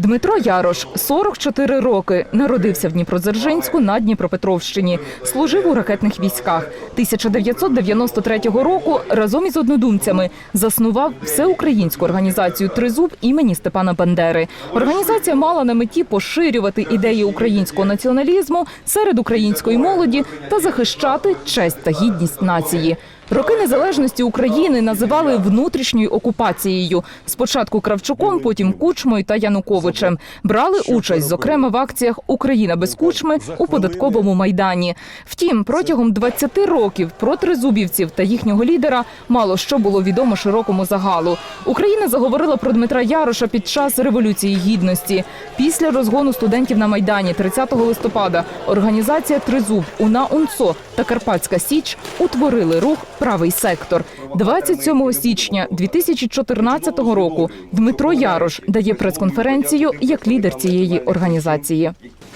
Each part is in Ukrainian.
Дмитро Ярош 44 роки. Народився в Дніпродзержинську на Дніпропетровщині. Служив у ракетних військах. 1993 року разом із однодумцями заснував всеукраїнську організацію Тризуб імені Степана Бандери. Організація мала на меті поширювати ідеї українського націоналізму серед української молоді та захищати честь та гідність нації. Роки незалежності України називали внутрішньою окупацією. Спочатку Кравчуком, потім Кучмою та Януковичем. Брали участь, зокрема, в акціях Україна без кучми у податковому майдані. Втім, протягом 20 років про тризубівців та їхнього лідера мало що було відомо широкому загалу. Україна заговорила про Дмитра Яроша під час революції гідності. Після розгону студентів на майдані 30 листопада організація Тризуб, УНА УНЦО та Карпатська Січ утворили рух Правий сектор 27 січня 2014 року. Дмитро Ярош дає прес-конференцію як лідер цієї організації.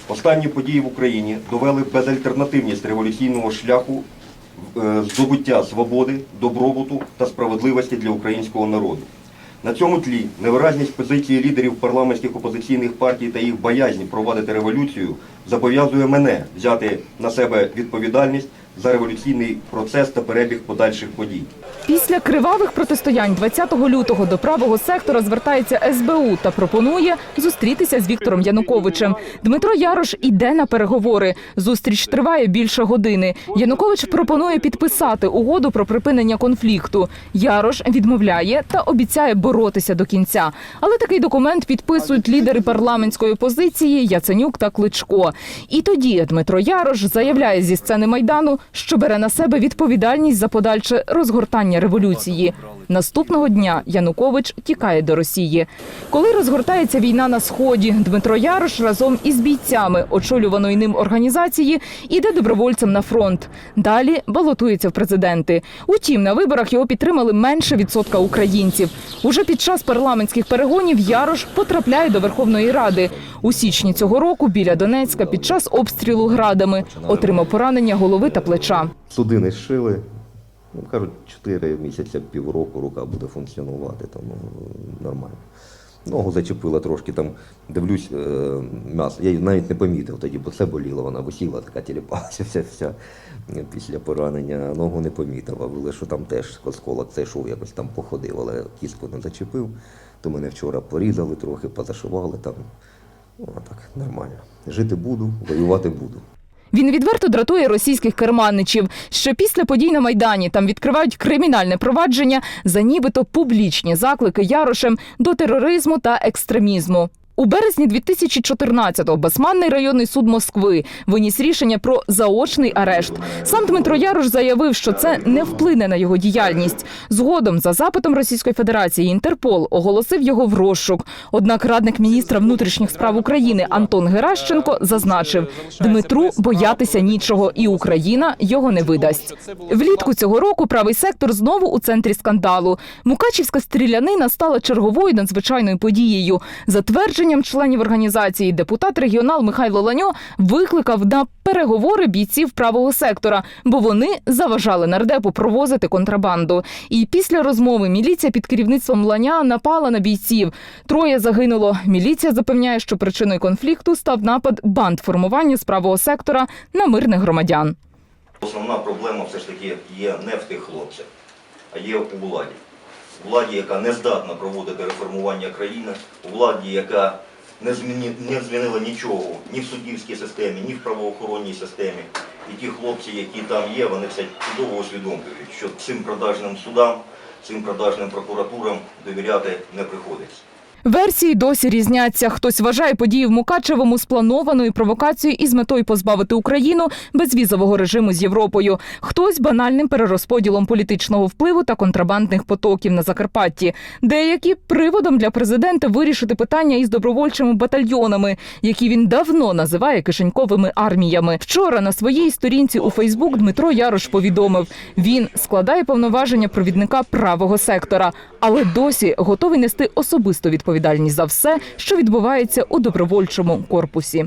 Останні події в Україні довели безальтернативність революційного шляху е, здобуття свободи, добробуту та справедливості для українського народу. На цьому тлі невиразність позиції лідерів парламентських опозиційних партій та їх боязнь провадити революцію зобов'язує мене взяти на себе відповідальність за революційний процес та перебіг подальших подій. Після кривавих протистоянь 20 лютого до правого сектора звертається СБУ та пропонує зустрітися з Віктором Януковичем. Дмитро Ярош іде на переговори. Зустріч триває більше години. Янукович пропонує підписати угоду про припинення конфлікту. Ярош відмовляє та обіцяє боротися до кінця. Але такий документ підписують лідери парламентської опозиції Яценюк та Кличко. І тоді Дмитро Ярош заявляє зі сцени майдану, що бере на себе відповідальність за подальше розгортання революції. Наступного дня Янукович тікає до Росії. Коли розгортається війна на сході, Дмитро Ярош разом із бійцями очолюваної ним організації іде добровольцем на фронт. Далі балотується в президенти. Утім, на виборах його підтримали менше відсотка українців. Уже під час парламентських перегонів Ярош потрапляє до Верховної Ради. У січні цього року біля Донецька під час обстрілу градами отримав поранення голови та плеча. Судини зшили. Ну, кажуть, 4 місяці, півроку рука буде функціонувати, там ну, нормально. Ногу зачепила трошки, там дивлюсь, е, м'ясо. Я її навіть не помітив тоді, бо це боліло, вона висіла, така тіліпалася вся, вся після поранення. Ногу не помітив, а були, що там теж осколок це йшов, якось там походив, але кістку не зачепив. То мене вчора порізали трохи, позашивали там. Ну, так, нормально. Жити буду, воювати буду. Він відверто дратує російських керманичів. Ще після подій на майдані там відкривають кримінальне провадження за нібито публічні заклики Ярошем до тероризму та екстремізму. У березні 2014-го Басманний районний суд Москви виніс рішення про заочний арешт. Сам Дмитро Ярош заявив, що це не вплине на його діяльність. Згодом, за запитом Російської Федерації, Інтерпол оголосив його в розшук. Однак радник міністра внутрішніх справ України Антон Геращенко зазначив, Дмитру боятися нічого, і Україна його не видасть. Влітку цього року правий сектор знову у центрі скандалу. Мукачівська стрілянина стала черговою надзвичайною подією. Затвердженням членів організації депутат регіонал Михайло Ланьо викликав на переговори бійців правого сектора, бо вони заважали нардепу провозити контрабанду. І після розмови міліція під керівництвом Ланя напала на бійців. Троє загинуло. Міліція запевняє, що причиною конфлікту став напад банд формування з правого сектора на мирних громадян. Основна проблема все ж таки є не в тих хлопцях, а є у владі. Владі, яка не здатна проводити реформування країни, владі, яка не, зміні, не змінила нічого ні в суддівській системі, ні в правоохоронній системі. І ті хлопці, які там є, вони все чудово усвідомлюють, що цим продажним судам, цим продажним прокуратурам довіряти не приходиться. Версії досі різняться. Хтось вважає події в Мукачевому спланованою провокацією із метою позбавити Україну безвізового режиму з Європою. Хтось банальним перерозподілом політичного впливу та контрабандних потоків на Закарпатті. Деякі приводом для президента вирішити питання із добровольчими батальйонами, які він давно називає кишеньковими арміями. Вчора на своїй сторінці у Фейсбук Дмитро Ярош повідомив, він складає повноваження провідника правого сектора, але досі готовий нести особисту відповідальність за все, що відбувається у добровольчому корпусі.